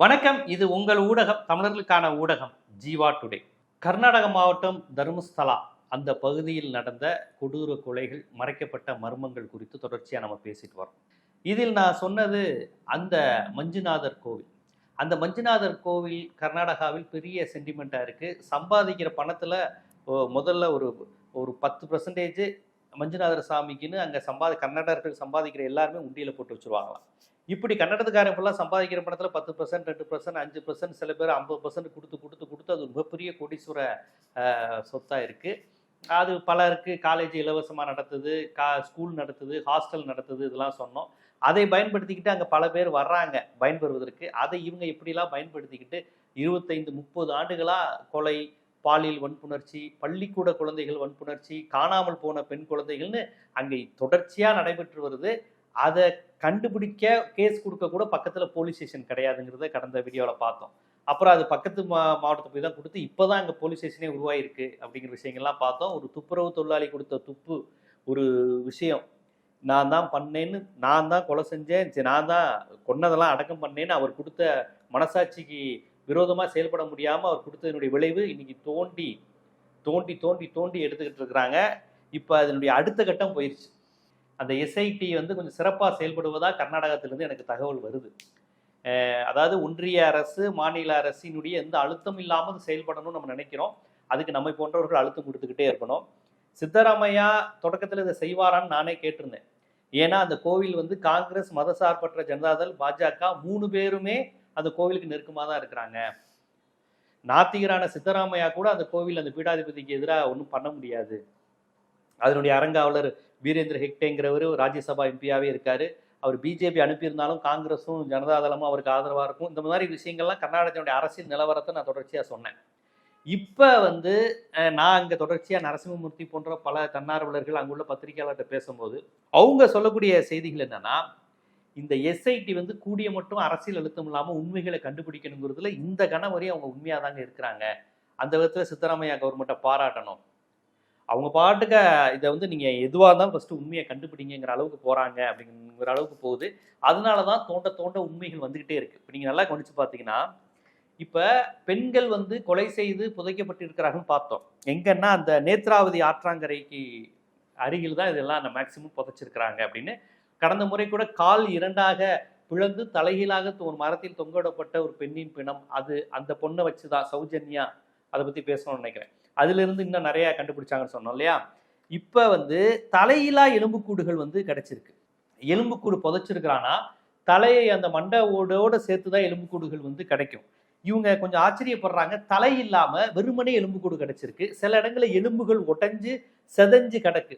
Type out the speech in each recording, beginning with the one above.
வணக்கம் இது உங்கள் ஊடகம் தமிழர்களுக்கான ஊடகம் ஜீவா டுடே. கர்நாடக மாவட்டம் தர்மஸ்தலா அந்த பகுதியில் நடந்த கொடூர கொலைகள் மறைக்கப்பட்ட மர்மங்கள் குறித்து தொடர்ச்சியாக நம்ம பேசிட்டு வரோம். இதில் நான் சொன்னது அந்த மஞ்சுநாதர் கோவில். அந்த மஞ்சுநாதர் கோவில் கர்நாடகாவில் பெரிய சென்டிமெண்ட்டாக இருக்குது சம்பாதிக்கிற பணத்தில் முதல்ல ஒரு ஒரு பத்து பர்சன்டேஜ் மஞ்சுநாதர் சாமிக்குன்னு அங்கே சம்பாதி கர்நாடகர்கள் சம்பாதிக்கிற எல்லாருமே உண்டியில் போட்டு வச்சுருவாங்களாம். இப்படி கன்னடத்துக்காரன் ஃபுல்லாக சம்பாதிக்கிற பணத்தில் பத்து பர்சன்ட் ரெண்டு பர்சன்ட் அஞ்சு பர்சன்ட் சில பேர் ஐம்பது பர்சன்ட் கொடுத்து கொடுத்து கொடுத்து அது மிகப்பெரிய கோடீஸ்வர சொத்தாக இருக்குது அது பலருக்கு காலேஜ் இலவசமாக நடத்துது கா ஸ்கூல் நடத்துது ஹாஸ்டல் நடத்துது இதெல்லாம் சொன்னோம். அதை பயன்படுத்திக்கிட்டு அங்கே பல பேர் வர்றாங்க பயன்பெறுவதற்கு. அதை இவங்க இப்படிலாம் பயன்படுத்திக்கிட்டு இருபத்தைந்து முப்பது ஆண்டுகளாக கொலை பாலியல் வன்புணர்ச்சி பள்ளிக்கூட குழந்தைகள் வன்புணர்ச்சி காணாமல் போன பெண் குழந்தைகள்னு அங்கே தொடர்ச்சியாக நடைபெற்று வருது. அதை கண்டுபிடிக்க கேஸ் கொடுக்க கூட பக்கத்தில் போலீஸ் ஸ்டேஷன் கிடையாதுங்கிறத கடந்த வீடியோவில் பார்த்தோம். அப்புறம் அது பக்கத்து மா மாவட்டத்தை போய் தான் கொடுத்து இப்போ தான் அங்கே போலீஸ் ஸ்டேஷனே உருவாயிருக்கு அப்படிங்கிற விஷயங்கள்லாம் பார்த்தோம். ஒரு துப்புரவு தொழிலாளி கொடுத்த துப்பு ஒரு விஷயம். நான் தான் பண்ணேன்னு நான் தான் கொலை செஞ்சேன் சரி, நான் தான் கொன்னதெல்லாம் அடக்கம் பண்ணேன்னு அவர் கொடுத்த மனசாட்சிக்கு விரோதமாக செயல்பட முடியாமல் அவர் கொடுத்ததனுடைய விளைவு இன்னைக்கு தோண்டி தோண்டி தோண்டி தோண்டி எடுத்துக்கிட்டு இருக்கிறாங்க. இப்போ அதனுடைய அடுத்த கட்டம் போயிடுச்சு அந்த எஸ்ஐடி வந்து கொஞ்சம் சிறப்பாக செயல்படுவதாக கர்நாடகத்திலேருந்து எனக்கு தகவல் வருது. அதாவது ஒன்றிய அரசு மாநில அரசினுடைய எந்த அழுத்தம் இல்லாமல் செயல்படணும்னு நம்ம நினைக்கிறோம். அதுக்கு நம்மை போன்றவர்கள் அழுத்தம் கொடுத்துக்கிட்டே இருக்கணும். சித்தராமையா தொடக்கத்தில் இதை செய்வாரான்னு நானே கேட்டிருந்தேன். ஏன்னா அந்த கோவில் வந்து காங்கிரஸ் மதசார்பற்ற ஜனதாதள் பாஜக மூணு பேருமே அந்த கோவிலுக்கு நெருக்கமாக தான் இருக்கிறாங்க. நாத்திகரான சித்தராமையா கூட அந்த கோவில் அந்த பீடாதிபதிக்கு எதிராக ஒன்றும் பண்ண முடியாது. அதனுடைய அரங்காவலர் வீரேந்திர ஹெக்டேங்கிறவர் ராஜ்யசபா எம்பியாகவே இருக்கார். அவர் பிஜேபி அனுப்பியிருந்தாலும் காங்கிரஸும் ஜனதாதளமும் அவருக்கு ஆதரவாக இருக்கும். இந்த மாதிரி விஷயங்கள்லாம் கர்நாடகத்தினுடைய அரசியல் நிலவரத்தை நான் தொடர்ச்சியாக சொன்னேன். இப்போ வந்து நான் அங்கே தொடர்ச்சியாக நரசிம்மமூர்த்தி போன்ற பல தன்னார்வலர்கள் அங்குள்ள பத்திரிகையாளர்கிட்ட பேசும்போது அவங்க சொல்லக்கூடிய செய்திகள் என்னென்னா இந்த எஸ்ஐடி வந்து கூடிய மட்டும் அரசியல் அழுத்தம் இல்லாமல் உண்மைகளை கண்டுபிடிக்கணுங்கிறதுல இந்த கணம் வரையும் அவங்க உண்மையாக தாங்க இருக்கிறாங்க. அந்த விதத்தில் சித்தராமையா கவர்மெண்ட்டை பாராட்டணும். அவங்க பாட்டுக்க இதை வந்து நீங்கள் எதுவாக இருந்தாலும் ஃபஸ்ட்டு உண்மையை கண்டுபிடிங்கிற அளவுக்கு போகிறாங்க அப்படிங்கிற அளவுக்கு போகுது. அதனால தான் தோண்ட தோண்ட உண்மைகள் வந்துக்கிட்டே இருக்குது இப்போ நீங்கள் நல்லா கவனிச்சு பார்த்தீங்கன்னா இப்போ பெண்கள் வந்து கொலை செய்து புதைக்கப்பட்டிருக்கிறாங்கன்னு பார்த்தோம். எங்கன்னா அந்த நேத்ராவதி ஆற்றாங்கரைக்கு அருகில் தான் இதெல்லாம் அந்த மேக்சிமம் புதைச்சிருக்கிறாங்க அப்படின்னு. கடந்த முறை கூட கால் இரண்டாக பிளந்து தலைகீழாக ஒரு மரத்தில் தொங்கவிடப்பட்ட ஒரு பெண்ணின் பிணம் அது அந்த பொண்ணை வச்சு தான் சௌஜன்யா அதை பற்றி பேசணும்னு நினைக்கிறேன். அதிலிருந்து இன்னும் நிறையா கண்டுபிடிச்சாங்கன்னு சொன்னோம் இல்லையா? இப்போ வந்து தலையிலா எலும்புக்கூடுகள் வந்து கிடைச்சிருக்கு. எலும்புக்கூடு புதைச்சிருக்கிறான்னா தலையை அந்த மண்டை ஓடோட சேர்த்து தான் எலும்புக்கூடுகள் வந்து கிடைக்கும். இவங்க கொஞ்சம் ஆச்சரியப்படுறாங்க. தலை இல்லாமல் வெறுமனே எலும்புக்கூடு கிடைச்சிருக்கு. சில இடங்களில் எலும்புகள் ஒட்டஞ்சு செதஞ்சு கிடக்கு.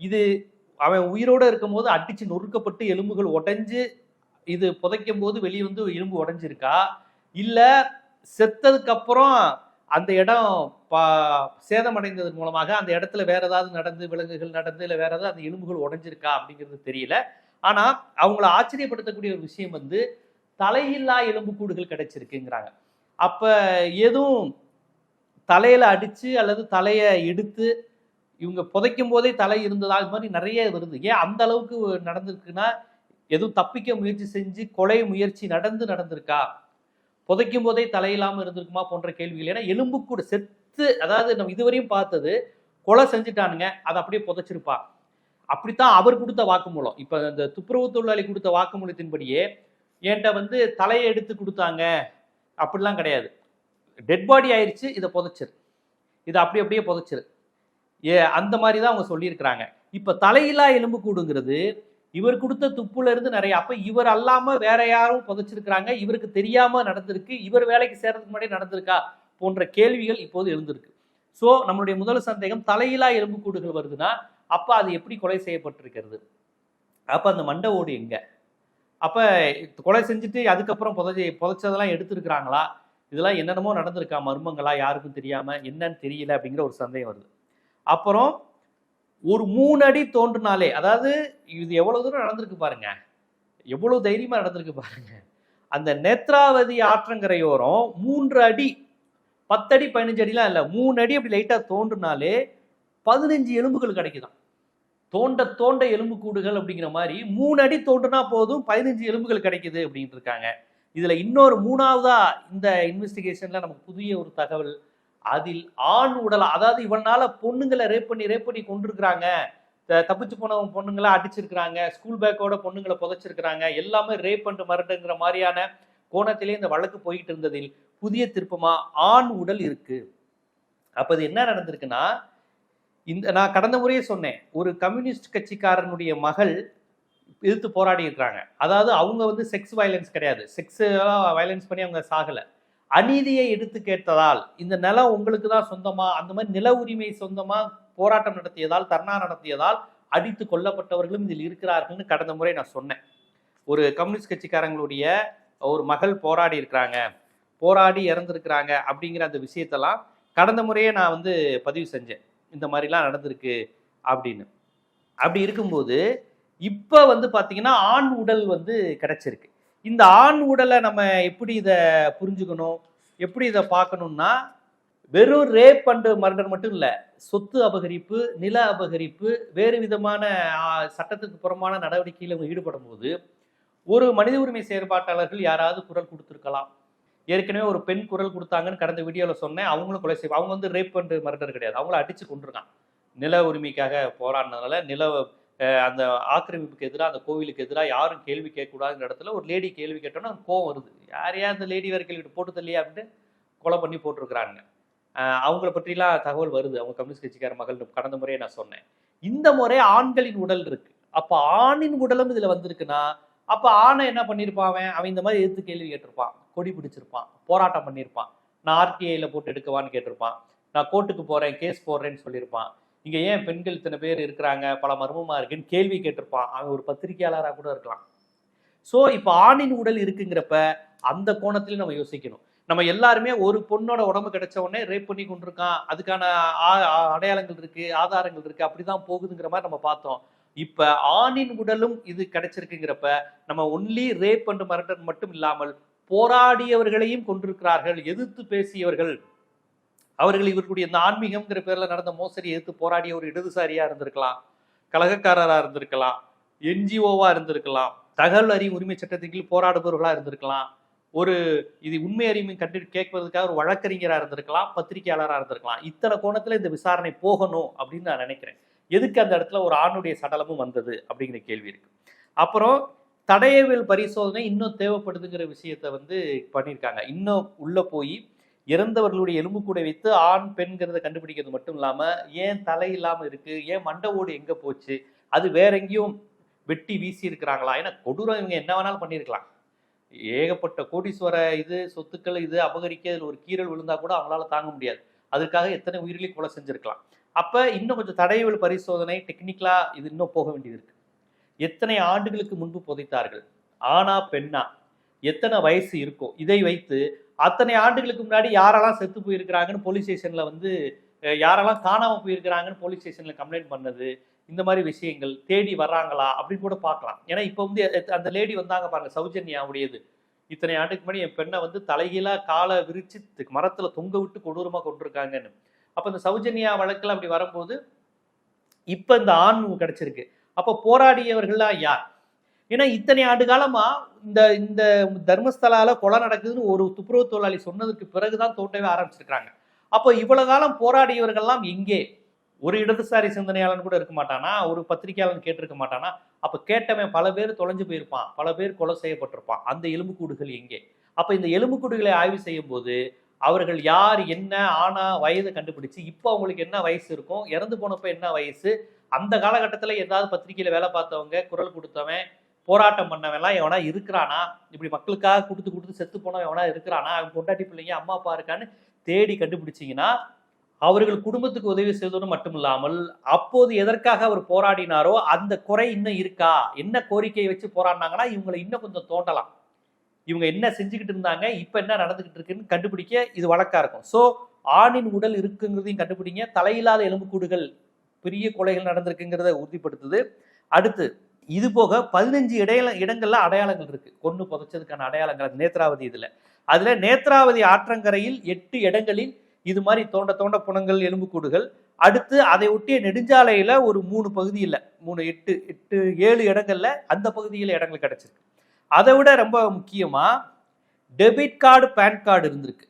இது அவன் உயிரோடு இருக்கும்போது அடிச்சு நொறுக்கப்பட்டு எலும்புகள் உடைஞ்சு இது புதைக்கும் போது வெளியே வந்து எலும்பு உடஞ்சிருக்கா? இல்லை செத்ததுக்கப்புறம் அந்த இடம் பா சேதமடைந்தது மூலமாக அந்த இடத்துல வேற ஏதாவது நடந்து விலங்குகள் நடந்து இல்லை வேற ஏதாவது அந்த எலும்புகள் உடஞ்சிருக்கா அப்படிங்கிறது தெரியல. ஆனா அவங்கள ஆச்சரியப்படுத்தக்கூடிய ஒரு விஷயம் வந்து தலையில்லா எலும்புக்கூடுகள் கிடைச்சிருக்குங்கிறாங்க. அப்ப எதுவும் தலையில அடிச்சு அல்லது தலையை எடுத்து இவங்க புதைக்கும் போதே தலை இருந்ததா இது மாதிரி நிறைய வருது. ஏன் அந்த அளவுக்கு நடந்திருக்குன்னா எதுவும் தப்பிக்க முயற்சி செஞ்சு கொலை முயற்சி நடந்து நடந்திருக்கா? புதைக்கும் போதே தலையில்லாமல் இருந்திருக்குமா போன்ற கேள்விகள். ஏன்னா எலும்பு கூட செத்து அதாவது நம்ம இதுவரையும் பார்த்தது கொலை செஞ்சுட்டானுங்க அதை அப்படியே புதைச்சிருப்பா. அப்படித்தான் அவர் கொடுத்த வாக்குமூலம். இப்ப இந்த துப்புரவு தொழிலாளி கொடுத்த வாக்குமூலத்தின்படியே என்கிட்ட வந்து தலையை எடுத்து கொடுத்தாங்க. அப்படிலாம் கிடையாது. டெட் பாடி ஆயிடுச்சு இதை புதைச்சிரு. இதை அப்படி அப்படியே புதைச்சிரு. ஏ அந்த மாதிரி தான் அவங்க சொல்லியிருக்கிறாங்க. இப்போ தலையில்லா எலும்புக்கூடுங்கிறது இவர் கொடுத்த துப்புல இருந்து நிறைய. அப்ப இவர் அல்லாம வேற யாரும் புதைச்சிருக்கிறாங்க. இவருக்கு தெரியாம நடந்திருக்கு. இவர் வேலைக்கு சேர்றதுக்கு முன்னாடி நடந்திருக்கா? போன்ற கேள்விகள் இப்போது எழுந்திருக்கு. ஸோ நம்மளுடைய முதல் சந்தேகம் தலையிலா எலும்புக்கூடுகள் வருதுன்னா அப்ப அது எப்படி கொலை செய்யப்பட்டிருக்கிறது? அப்ப அந்த மண்டை ஓடு எங்க? அப்ப கொலை செஞ்சுட்டு அதுக்கப்புறம் புதைச்சி புதைச்சதெல்லாம் எடுத்திருக்கிறாங்களா? இதெல்லாம் என்னென்னமோ நடந்திருக்கா? மர்மங்களா? யாருக்கும் தெரியாம? என்னன்னு தெரியல அப்படிங்கிற ஒரு சந்தேகம் வருது. அப்புறம் ஒரு மூணு அடி தோன்றினாலே அதாவது இது எவ்வளவு தூரம் நடந்திருக்கு பாருங்க. எவ்வளவு தைரியமா நடந்திருக்கு பாருங்க. அந்த நேத்ராவதி ஆற்றங்கரையோரம் மூன்று அடி பத்தடி பதினஞ்சு அடிலாம் இல்லை மூணு அடி அப்படி லைட்டாக தோன்றினாலே பதினஞ்சு எலும்புகள் கிடைக்குதாம் தோண்ட தோண்ட எலும்பு கூடுகள் அப்படிங்கிற மாதிரி மூணு அடி தோண்டுனா போதும் பதினஞ்சு எலும்புகள் கிடைக்குது அப்படின்ட்டு இருக்காங்க. இதில் இன்னொரு மூணாவதா இந்த இன்வெஸ்டிகேஷனில் நமக்கு புதிய ஒரு தகவல் அதில் ஆண் உடல் அதாவது இவனால பொண்ணுங்களை ரேப் பண்ணி ரேப் பண்ணி கொண்டிருக்கிறாங்க த- தப்பிச்சு போனவங்க பொண்ணுங்களை அடிச்சிருக்கிறாங்க. ஸ்கூல் பேக்கோட பொண்ணுங்களை புதைச்சிருக்கிறாங்க. எல்லாமே ரேப் பண்ணிட்டு மரட்டுங்கிற மாதிரியான கோணத்திலே இந்த வழக்கு போயிட்டு இருந்ததில் புதிய திருப்பமா ஆண் உடல் இருக்கு. அப்ப அது என்ன நடந்திருக்குன்னா இந்த நான் கடந்த முறையே சொன்னேன். ஒரு கம்யூனிஸ்ட் கட்சிக்காரனுடைய மகள் எதிர்த்து போராடி இருக்கிறாங்க அதாவது அவங்க வந்து செக்ஸ் வயலன்ஸ் கிடையாது. செக்ஸ் வயலன்ஸ் பண்ணி அவங்க சாகலை. அநீதியை எடுத்து கேட்டதால் இந்த நிலம் உங்களுக்கு தான் சொந்தமா? அந்த மாதிரி நில உரிமை சொந்தமா போராட்டம் நடத்தியதால் தர்ணா நடத்தியதால் அடித்து கொல்லப்பட்டவர்களும் இதில் இருக்கிறார்கள்னு கடந்த முறை நான் சொன்னேன். ஒரு கம்யூனிஸ்ட் கட்சிக்காரங்களுடைய ஒரு மகள் போராடி இருக்கிறாங்க. போராடி இறந்துருக்கிறாங்க அப்படிங்கிற அந்த விஷயத்தெல்லாம் கடந்த முறையே நான் வந்து பதிவு செஞ்சேன். இந்த மாதிரிலாம் நடந்திருக்கு அப்படின்னு. அப்படி இருக்கும்போது இப்போ வந்து பார்த்தீங்கன்னா ஆண் உடல் வந்து கிடைச்சிருக்கு. இந்த ஆண் உடலை நம்ம எப்படி இதை புரிஞ்சுக்கணும்? எப்படி இதை பார்க்கணும்னா வெறும் ரேப் அண்டு மர்டர் மட்டும் இல்லை சொத்து அபகரிப்பு நில அபகரிப்பு வேறு விதமான சட்டத்துக்கு புறமான நடவடிக்கையில் இவங்க ஈடுபடும் போது ஒரு மனித உரிமை செயற்பாட்டாளர்கள் யாராவது குரல் கொடுத்துருக்கலாம். ஏற்கனவே ஒரு பெண் குரல் கொடுத்தாங்கன்னு கடந்த வீடியோவில் சொன்னேன். அவங்களும் கொலை செய்வாங்க அவங்க வந்து ரேப் அண்டு மர்டர் கிடையாது. அவங்கள அடித்து கொண்டிருக்கான் நில உரிமைக்காக போராடினதுனால நில அந்த ஆக்கிரமிப்புக்கு எதிராக அந்த கோவிலுக்கு எதிராக யாரும் கேள்வி கேட்கக்கூடாதுங்கிற இடத்துல ஒரு லேடி கேள்வி கேட்டோன்னா கோவம் வருது. யாரையா அந்த லேடி வேறு கேள்வி போட்டு தள்ளியா? அப்படின்ட்டு கொலை பண்ணி போட்டிருக்கிறாங்க அவங்கள பற்றிலாம் தகவல் வருது. அவங்க கம்யூனிஸ்ட் கட்சிக்கார மகள் கடந்த முறையே நான் சொன்னேன். இந்த முறை ஆண்களின் உடல் இருக்கு. அப்போ ஆணின் உடலும் இதில் வந்திருக்குன்னா அப்போ ஆணை என்ன பண்ணியிருப்பான் அவன்? அவன் இந்த மாதிரி எதிர்த்து கேள்வி கேட்டிருப்பான். கொடி பிடிச்சிருப்பான். போராட்டம் பண்ணியிருப்பான் நான் ஆர்டிஐயில் போட்டு எடுக்கவான்னு கேட்டிருப்பான். நான் கோர்ட்டுக்கு போகிறேன் கேஸ் போடுறேன்னு சொல்லியிருப்பான். இங்க ஏன் பெண்கள் இத்தனை பேர் இருக்கிறாங்க? பல மர்மமா இருக்குன்னு கேள்வி கேட்டிருப்பான். அவன் ஒரு பத்திரிகையாளராக கூட இருக்கலாம். ஸோ இப்போ ஆணின் உடல் இருக்குங்கிறப்ப அந்த கோணத்திலையும் நம்ம யோசிக்கணும். நம்ம எல்லாருமே ஒரு பொண்ணோட உடம்பு கிடைச்ச உடனே ரேப் பண்ணி கொண்டிருக்கான். அதுக்கான ஆ- அடையாளங்கள் இருக்கு ஆதாரங்கள் இருக்கு அப்படிதான் போகுதுங்கிற மாதிரி நம்ம பார்த்தோம். இப்ப ஆணின் உடலும் இது கிடைச்சிருக்குங்கிறப்ப நம்ம ஒன்லி ரேப் அண்ட் மர்டர் மட்டும் இல்லாமல் போராடியவர்களையும் கொண்டிருக்கிறார்கள் எதிர்த்து பேசியவர்கள். அவர்கள் இவர்களுடைய இந்த ஆன்மீகம்ங்கிற பேரில் நடந்த மோசடி எதிர்த்து போராடிய ஒரு இடதுசாரியாக இருந்திருக்கலாம் கழகக்காரராக இருந்திருக்கலாம் என்ஜிஓவாக இருந்திருக்கலாம் தகவல் அறிவு உரிமை சட்டத்தின் கீழ் போராடுபவர்களாக இருந்திருக்கலாம் ஒரு இது உண்மை அறிவையும் கண்டு கேட்பதற்காக ஒரு வழக்கறிஞராக இருந்திருக்கலாம் பத்திரிகையாளராக இருந்திருக்கலாம். இத்தனை கோணத்தில் இந்த விசாரணை போகணும் அப்படின்னு நான் நினைக்கிறேன். எதுக்கு அந்த இடத்துல ஒரு ஆணுடைய சடலமும் வந்தது அப்படிங்கிற கேள்வி இருக்கு. அப்புறம் தடயவியல் பரிசோதனை இன்னும் தேவைப்படுதுங்கிற விஷயத்த வந்து பண்ணியிருக்காங்க. இன்னும் உள்ளே போய் இறந்தவர்களுடைய எலும்பு கூட வைத்து ஆண் பெண்கிறத கண்டுபிடிக்கிறது மட்டும் இல்லாமல் ஏன் தலை இல்லாமல் இருக்குது ஏன் மண்டை ஓடு எங்கே போச்சு? அது வேற எங்கேயும் வெட்டி வீசி இருக்கிறாங்களா? ஏன்னா கொடூரம் இவங்க என்ன வேணாலும் பண்ணியிருக்கலாம். ஏகப்பட்ட கோடீஸ்வர இது சொத்துக்கள் இது அபகரிக்க இதில் ஒரு கீறல் விழுந்தா கூட அவங்களால தாங்க முடியாது. அதுக்காக எத்தனை உயிரிழை கொலை செஞ்சுருக்கலாம். அப்போ இன்னும் கொஞ்சம் தடயவியல் பரிசோதனை டெக்னிக்கலாக இது இன்னும் போக வேண்டியது இருக்கு. எத்தனை ஆண்டுகளுக்கு முன்பு புதைத்தார்கள்? ஆணா பெண்ணா? எத்தனை வயசு இருக்கும் இதை வைத்து அத்தனை ஆண்டுகளுக்கு முன்னாடி யாரெல்லாம் செத்து போயிருக்கிறாங்கன்னு போலீஸ் ஸ்டேஷன்ல வந்து யாரெல்லாம் காணாமல் போயிருக்கிறாங்கன்னு போலீஸ் ஸ்டேஷன்ல கம்ப்ளைண்ட் பண்ணது இந்த மாதிரி விஷயங்கள் தேடி வர்றாங்களா அப்படின்னு கூட பார்க்கலாம். ஏன்னா இப்போ வந்து அந்த லேடி வந்தாங்க பாருங்க சௌஜன்யாவுடையது. இத்தனை ஆண்டுக்கு முன்னாடி என் பெண்ணை வந்து தலைகீழாக காலை விரிச்சு மரத்தில் தொங்க விட்டு கொடூரமாக கொண்டிருக்காங்கன்னு அப்போ இந்த சௌஜன்யா வழக்கில் அப்படி வரும்போது இப்போ இந்த ஆண் கிடைச்சிருக்கு. அப்போ போராடியவர்கள்லாம் யார்? ஏன்னா இத்தனை ஆண்டு காலமா இந்த இந்த தர்மஸ்தலால கொலை நடக்குதுன்னு ஒரு துப்புரவு தொழிலாளி சொன்னதுக்கு பிறகுதான் தோட்டவே ஆரம்பிச்சிருக்காங்க. அப்போ இவ்வளவு காலம் போராடியவர்கள்லாம் எங்கே? ஒரு இடதுசாரி சிந்தனையாளன் கூட இருக்க மாட்டானா? ஒரு பத்திரிகையாளன் கேட்டிருக்க மாட்டானா? அப்ப கேட்டவன் பல பேர் தொலைஞ்சு போயிருப்பான். பல பேர் கொலை செய்யப்பட்டிருப்பான். அந்த எலும்புக்கூடுகள் எங்கே? அப்ப இந்த எலும்புக்கூடுகளை ஆய்வு செய்யும் போது அவர்கள் யார் என்ன ஆனா வயதை கண்டுபிடிச்சு இப்போ அவங்களுக்கு என்ன வயசு இருக்கும்? இறந்து போனப்ப என்ன வயசு? அந்த காலகட்டத்தில் ஏதாவது பத்திரிகையில் வேலை பார்த்தவங்க குரல் கொடுத்தவன் போராட்டம் பண்ணவெல்லாம் எவனா இருக்கிறானா? இப்படி மக்களுக்காக கொடுத்து கொடுத்து செத்து போனவன் எவனா இருக்கிறானா? அவன் பொண்டாட்டி பிள்ளைங்க அம்மா அப்பா இருக்கான்னு தேடி கண்டுபிடிச்சிங்கன்னா அவர்கள் குடும்பத்துக்கு உதவி செய்வதோடு மட்டும் இல்லாமல் அப்போது எதற்காக அவர் போராடினாரோ அந்த குறை இன்னும் இருக்கா? என்ன கோரிக்கையை வச்சு போராடினாங்கன்னா இவங்களை இன்னும் கொஞ்சம் தோண்டலாம். இவங்க என்ன செஞ்சுக்கிட்டு இருந்தாங்க இப்போ என்ன நடந்துக்கிட்டு இருக்குன்னு கண்டுபிடிக்க இது வழக்கா இருக்கும். ஸோ ஆணின் உடல் இருக்குங்கிறதையும் கண்டுபிடிங்க. தலையில்லாத எலும்புக்கூடுகள் பெரிய கொலைகள் நடந்திருக்குங்கிறத உறுதிப்படுத்துது. அடுத்து இது போக பதினஞ்சு இடையில இடங்கள்ல அடையாளங்கள் இருக்கு. கொண்டு புதைச்சதுக்கான அடையாளங்கள். அது நேத்ராவதி இதுல. அதுல நேத்ராவதி ஆற்றங்கரையில் எட்டு இடங்களில் இது மாதிரி தோண்ட தோண்ட புணங்கள் எலும்புக்கூடுகள் அடுத்து அதை ஒட்டிய நெடுஞ்சாலையில ஒரு மூணு பகுதியில் மூணு எட்டு எட்டு ஏழு இடங்கள்ல அந்த பகுதியில் இடங்கள் கிடைச்சிருக்கு. அதை விட ரொம்ப முக்கியமா டெபிட் கார்டு பேன் கார்டு இருந்திருக்கு.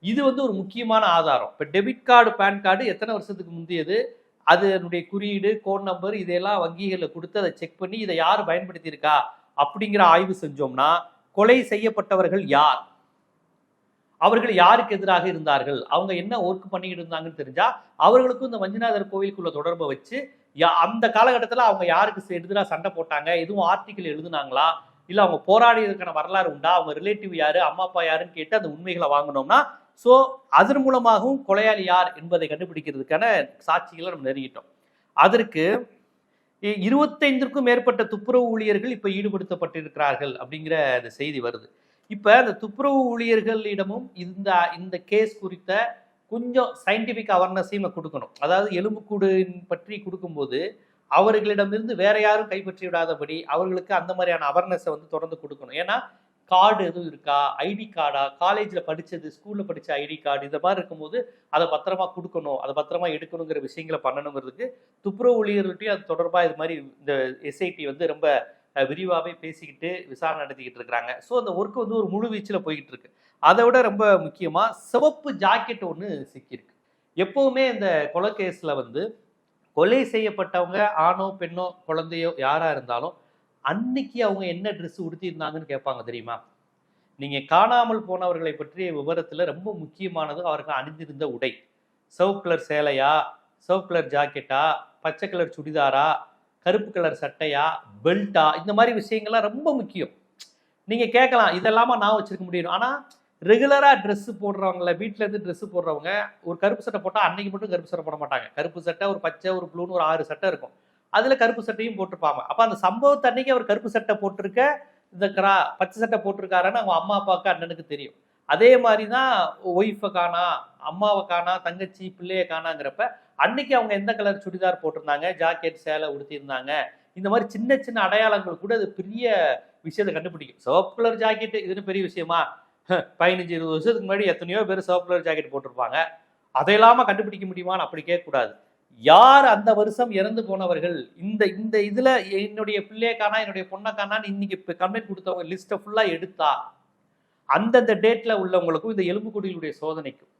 இது வந்து ஒரு முக்கியமான ஆதாரம். இப்போ டெபிட் கார்டு பேன் கார்டு எத்தனை வருஷத்துக்கு முந்தையது? அதனுடைய குறியீடு கோட் நம்பர் இதையெல்லாம் வங்கிகளில் கொடுத்து அதை செக் பண்ணி இதை யார் பயன்படுத்தியிருக்கா அப்படிங்கிற ஆய்வு செஞ்சோம்னா கொலை செய்யப்பட்டவர்கள் யார்? அவர்கள் யாருக்கு எதிராக இருந்தார்கள்? அவங்க என்ன ஒர்க் பண்ணிக்கிட்டு இருந்தாங்கன்னு தெரிஞ்சா அவர்களுக்கும் இந்த மஞ்சுநாதர் கோவிலுக்குள்ள தொடர்பை வச்சு யா- அந்த காலகட்டத்தில் அவங்க யாருக்கு எதிராக சண்டை போட்டாங்க? எதுவும் ஆர்டிக்கல் எழுதுனாங்களா? இல்லை அவங்க போராடியதற்கான வரலாறு உண்டா? அவங்க ரிலேட்டிவ் யாரு? அம்மா அப்பா யாருன்னு கேட்டு அந்த உண்மைகளை வாங்கினோம்னா ஸோ அதன் மூலமாகவும் கொலையாளி யார் என்பதை கண்டுபிடிக்கிறதுக்கான சாட்சிகளை நம்ம நெருங்கிட்டோம் அதற்கு இருபத்தைந்திற்கும் மேற்பட்ட துப்புரவு ஊழியர்கள் இப்போ ஈடுபடுத்தப்பட்டிருக்கிறார்கள் அப்படிங்கிற அந்த செய்தி வருது. இப்போ அந்த துப்புரவு ஊழியர்களிடமும் இந்த இந்த கேஸ் குறித்த கொஞ்சம் சயின்டிஃபிக் அவேர்னஸையும் நம்ம கொடுக்கணும். அதாவது எலும்புக்கூடு பற்றி கொடுக்கும்போது அவர்களிடமிருந்து வேற யாரும் கைப்பற்றி விடாதபடி அவர்களுக்கு அந்த மாதிரியான அவேர்னஸை வந்து தொடர்ந்து கொடுக்கணும். ஏன்னா கார்டு எதுவும் இருக்கா? ஐடி கார்டா காலேஜில் படித்தது ஸ்கூலில் படித்த ஐடி கார்டு இந்த மாதிரி இருக்கும்போது அதை பத்திரமா கொடுக்கணும் அதை பத்திரமா எடுக்கணுங்கிற விஷயங்களை பண்ணணுங்கிறதுக்கு துப்புரவு ஊழியர்கள்ட்டையும் அது தொடர்பாக இது மாதிரி இந்த எஸ்ஐடி வந்து ரொம்ப விரிவாகவே பேசிக்கிட்டு விசாரணை நடத்திக்கிட்டு இருக்கிறாங்க. ஸோ அந்த ஒர்க் வந்து ஒரு முழு வீச்சில் போய்கிட்டு இருக்கு. அதை விட ரொம்ப முக்கியமாக சிவப்பு ஜாக்கெட் ஒன்று சிக்கியிருக்கு. எப்போவுமே இந்த கொலை கேஸில் வந்து கொலை செய்யப்பட்டவங்க ஆணோ பெண்ணோ குழந்தையோ யாராக இருந்தாலும் அன்னைக்கு அவங்க என்ன ட்ரெஸ் உடுத்தியிருந்தாங்கன்னு கேட்பாங்க தெரியுமா? நீங்கள் காணாமல் போனவர்களை பற்றிய விவரத்தில் ரொம்ப முக்கியமானது அவர்கள் அணிந்திருந்த உடை. சவ் கலர் சேலையா? சவ் கலர் ஜாக்கெட்டா பச்சை கலர் சுடிதாரா? கருப்பு கலர் சட்டையா? பெல்ட்டா இந்த மாதிரி விஷயங்கள்லாம் ரொம்ப முக்கியம். நீங்கள் கேட்கலாம் இதெல்லாமா நான் வச்சிருக்க முடியும். ஆனால் ரெகுலராக ட்ரெஸ் போடுறவங்கள வீட்டிலேருந்து இருந்து ட்ரெஸ் போடுறவங்க ஒரு கருப்பு சட்டை போட்டால் அன்னைக்கு மட்டும் கருப்பு சட்டை போட மாட்டாங்க. கருப்பு சட்டை ஒரு பச்சை ஒரு ப்ளூன்னு ஒரு ஆறு சட்டை இருக்கும். அதில் கருப்பு சட்டையும் போட்டிருப்பாங்க. அப்போ அந்த சம்பவத்தை அன்னைக்கு அவர் கருப்பு சட்டை போட்டிருக்க இந்த கிரா பச்சை சட்டை போட்டிருக்காருன்னு அவங்க அம்மா அப்பாவுக்கு அண்ணனுக்கு தெரியும். அதே மாதிரி தான் ஒய்ஃபை காணா அம்மாவை காணா தங்கச்சி பிள்ளையை காணாங்கிறப்ப அன்னைக்கு அவங்க எந்த கலர் சுடிதார் போட்டிருந்தாங்க ஜாக்கெட் சேலை உடுத்தியிருந்தாங்க இந்த மாதிரி சின்ன சின்ன அடையாளங்கள் கூட அது பெரிய விஷயத்தை கண்டுபிடிக்கும். சிவப்பு கலர் ஜாக்கெட் இதுன்னு பெரிய விஷயமா? பதினஞ்சு இருபது வருஷத்துக்கு முன்னாடி எத்தனையோ பேர் சிவப்பு கலர் ஜாக்கெட் போட்டிருப்பாங்க. அதை இல்லாமல் கண்டுபிடிக்க முடியுமான்னு அப்படி கேட்கக்கூடாது. யார் அந்த வருஷம் இறந்து போனவர்கள்? இந்த இந்த இதில் என்னுடைய பிள்ளையக்கானா என்னுடைய பொண்ணக்கானான்னு இன்னைக்கு இப்போ கம்ப்ளைண்ட் கொடுத்தவங்க லிஸ்ட்டை ஃபுல்லாக எடுத்தா அந்தந்த டேட்டில் உள்ளவங்களுக்கும் இந்த எலும்புக்குடிகளுடைய சோதனைக்கும்.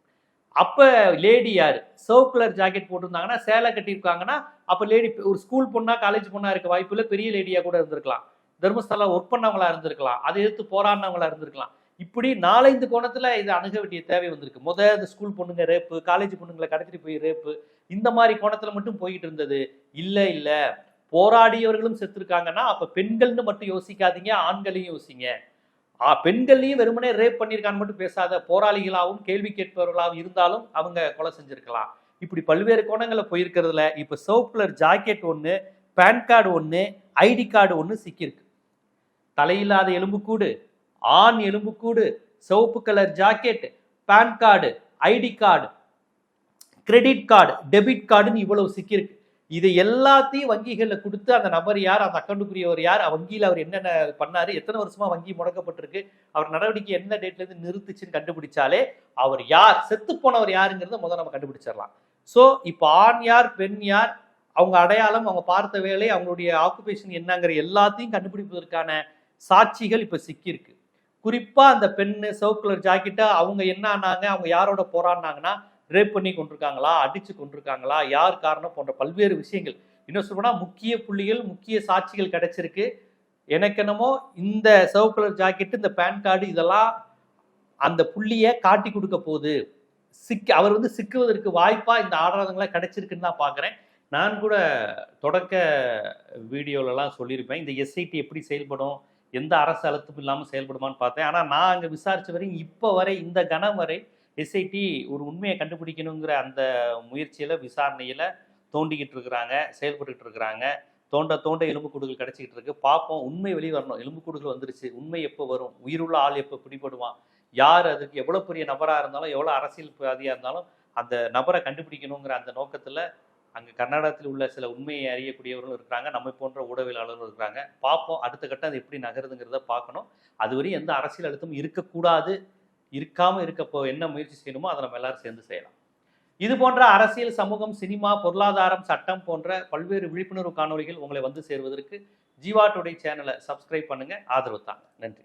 அப்போ லேடி யார்? சர்க்குலர் ஜாக்கெட் போட்டிருந்தாங்கன்னா சேலை கட்டியிருக்காங்கன்னா அப்போ லேடி ஒரு ஸ்கூல் பொண்ணாக காலேஜ் பொண்ணாக இருக்க வாய்ப்பு இல்லை பெரிய லேடியாக கூட இருந்திருக்கலாம். தர்மஸ்தலம் ஒர்க் பண்ணவங்களா இருந்திருக்கலாம். அதை எதிர்த்து போராடினவங்களா இருந்திருக்கலாம். இப்படி நாலஞ்சு கோணத்துல இது அணுக வேண்டிய தேவை வந்திருக்கு. முத இந்த ஸ்கூல் பொண்ணுங்க ரேப்பு காலேஜ் பொண்ணுங்களை கடத்திட்டு போய் ரேப்பு இந்த மாதிரி கோணத்துல மட்டும் போய்கிட்டு இருந்தது. இல்ல இல்ல. போராடியவர்களும் செத்துருக்காங்கன்னா அப்ப பெண்கள்னு மட்டும் யோசிக்காதீங்க ஆண்களையும் யோசிங்க. ஆ, பெண்கள்லையும் வெறுமனே ரேப் பண்ணியிருக்கான்னு மட்டும் பேசாத போராளிகளாகவும் கேள்வி கேட்பவர்களாகவும் இருந்தாலும் அவங்க கொலை செஞ்சிருக்கலாம். இப்படி பல்வேறு கோணங்களில் போயிருக்கிறதுல இப்போ சோப்புலர் ஜாக்கெட் ஒன்று பேன் கார்டு ஒன்று ஐடி கார்டு ஒன்று சிக்கியிருக்கு. தலையில்லாத எலும்புக்கூடு ஆண் எலும்புக்கூடு சிவப்பு colour jacket pan card ID card credit card debit கார்டுன்னு இவ்வளவு சிக்கியிருக்கு. இது எல்லாத்தையும் வங்கிகளில் கொடுத்து அந்த நபர் யார் அந்த அக்கௌண்ட்டுக்குரியவர் யார் வங்கியில் அவர் என்னென்ன பண்ணார் எத்தனை வருஷமாக வங்கி முடக்கப்பட்டிருக்கு அவர் நடவடிக்கை என்ன டேட்லேருந்து நிறுத்துச்சுன்னு கண்டுபிடிச்சாலே அவர் யார் செத்து போனவர் யாருங்கிறத முதல்ல நம்ம கண்டுபிடிச்சிடலாம். ஸோ இப்போ ஆண் யார் பெண் யார் அவங்க அடையாளம் அவங்க பார்த்த வேலை அவங்களுடைய ஆக்குபேஷன் என்னங்கிற எல்லாத்தையும் கண்டுபிடிப்பதற்கான சாட்சிகள் இப்போ சிக்கியிருக்கு. குறிப்பாக அந்த பெண்ணு சிவப்பு ஜாக்கெட்டை அவங்க என்ன ஆனாங்க? அவங்க யாரோட போராடினாங்கன்னா ரேப் பண்ணி கொண்டிருக்காங்களா? அடிச்சு கொண்டிருக்காங்களா? யார் காரணம்? போன்ற பல்வேறு விஷயங்கள். இன்னும் சொல்லணும்னா முக்கிய புள்ளிகள் முக்கிய சாட்சிகள் கிடைச்சிருக்கு. எனக்கு என்னமோ இந்த சிவப்பு கலர் ஜாக்கெட்டு இந்த பேன் கார்டு இதெல்லாம் அந்த புள்ளியை காட்டி கொடுக்க போகுது. சிக்க அவர் வந்து சிக்குவதற்கு வாய்ப்பாக இந்த ஆதாரங்களை கிடைச்சிருக்குன்னு தான் பார்க்குறேன் நான் கூட தொடக்க வீடியோலலாம் சொல்லியிருப்பேன். இந்த எஸ்ஐடி எப்படி செயல்படும்? எந்த அரசு அழுத்தமும் இல்லாமல் செயல்படுமான்னு பார்த்தேன். ஆனால் நான் அங்கே விசாரித்த வரையும் இப்போ வரை இந்த கணம் வரை எஸ்ஐடி ஒரு உண்மையை கண்டுபிடிக்கணுங்கிற அந்த முயற்சியில் விசாரணையில் தோண்டிக்கிட்டு இருக்கிறாங்க செயல்பட்டுக்கிட்டு இருக்கிறாங்க. தோண்ட தோண்ட எலும்புக்கூடுகள் கிடச்சிக்கிட்டு இருக்கு. பார்ப்போம் உண்மை வெளியே வரணும். எலும்புக்கூடுகள் வந்துருச்சு. உண்மை எப்போ வரும்? உயிருள்ள ஆள் எப்போ பிடிபடுவான்? யார் அதுக்கு எவ்வளோ பெரிய நபராக இருந்தாலும் எவ்வளோ அரசியல் அதிகாக இருந்தாலும் அந்த நபரை கண்டுபிடிக்கணுங்கிற அந்த நோக்கத்தில் அங்கே கர்நாடகத்தில் உள்ள சில உண்மையை அறியக்கூடியவர்களும் இருக்கிறாங்க. நம்ம போன்ற ஊடகவியலாளர்களும் இருக்கிறாங்க. பார்ப்போம். அடுத்த கட்டம் அது எப்படி நகருதுங்கிறத பார்க்கணும். அதுவரையும் எந்த அரசியல் அழுத்தமும் இருக்கக்கூடாது. இருக்காம இருக்கப்போ என்ன முயற்சி செய்யணுமோ அதை நம்ம எல்லாரும் சேர்ந்து செய்யலாம். இது போன்ற அரசியல் சமூகம் சினிமா பொருளாதாரம் சட்டம் போன்ற பல்வேறு விழிப்புணர்வு காணொளிகள் உங்களை வந்து சேர்வதற்கு ஜீவா டுடே சேனலை சப்ஸ்கிரைப் பண்ணுங்க. ஆதரவு தாங்க. நன்றி.